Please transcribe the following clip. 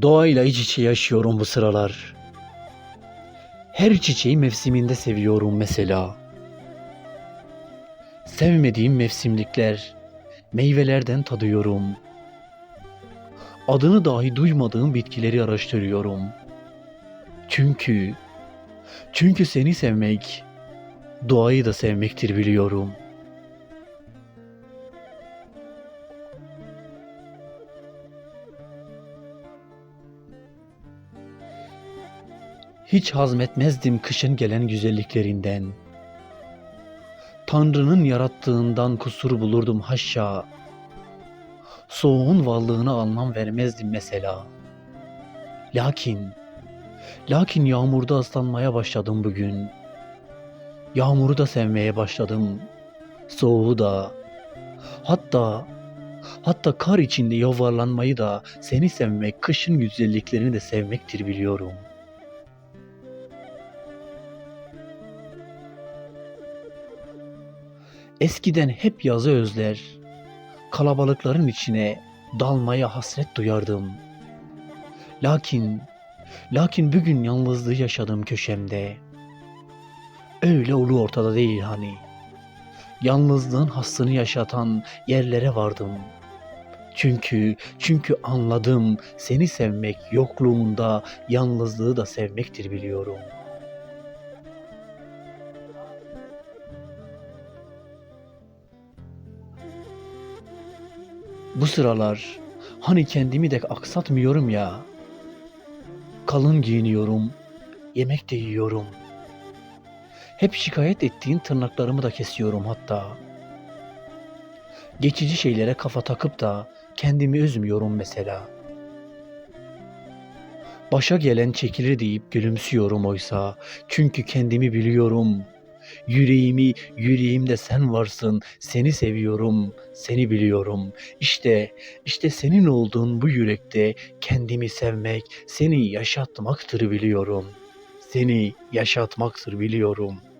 Doğayla iç içe yaşıyorum bu sıralar. Her çiçeği mevsiminde seviyorum mesela. Sevmediğim mevsimlikler, meyvelerden tadıyorum. Adını dahi duymadığım bitkileri araştırıyorum. Çünkü, çünkü seni sevmek, doğayı da sevmektir biliyorum. Hiç hazmetmezdim kışın gelen güzelliklerinden. Tanrı'nın yarattığından kusur bulurdum haşa. Soğuğun varlığına anlam vermezdim mesela. Lakin, lakin yağmurda ıslanmaya başladım bugün. Yağmuru da sevmeye başladım. Soğuğu da. Hatta, hatta kar içinde yuvarlanmayı da seni sevmek, kışın güzelliklerini de sevmektir biliyorum.'' Eskiden hep yazı özler, kalabalıkların içine dalmaya hasret duyardım. Lakin, lakin bugün yalnızlığı yaşadım köşemde. Öyle ulu ortada değil hani. Yalnızlığın hassını yaşatan yerlere vardım. Çünkü, çünkü anladım seni sevmek yokluğunda yalnızlığı da sevmektir biliyorum.'' Bu sıralar hani kendimi de aksatmıyorum ya. Kalın giyiniyorum, yemek de yiyorum. Hep şikayet ettiğin tırnaklarımı da kesiyorum hatta. Geçici şeylere kafa takıp da kendimi üzmüyorum mesela. Başa gelen çekilir deyip gülümsüyorum oysa. Çünkü kendimi biliyorum. Yüreğimi, yüreğimde sen varsın. Seni seviyorum, seni biliyorum. İşte, işte senin olduğun bu yürekte kendimi sevmek, seni yaşatmaktır biliyorum. Seni yaşatmaktır biliyorum.''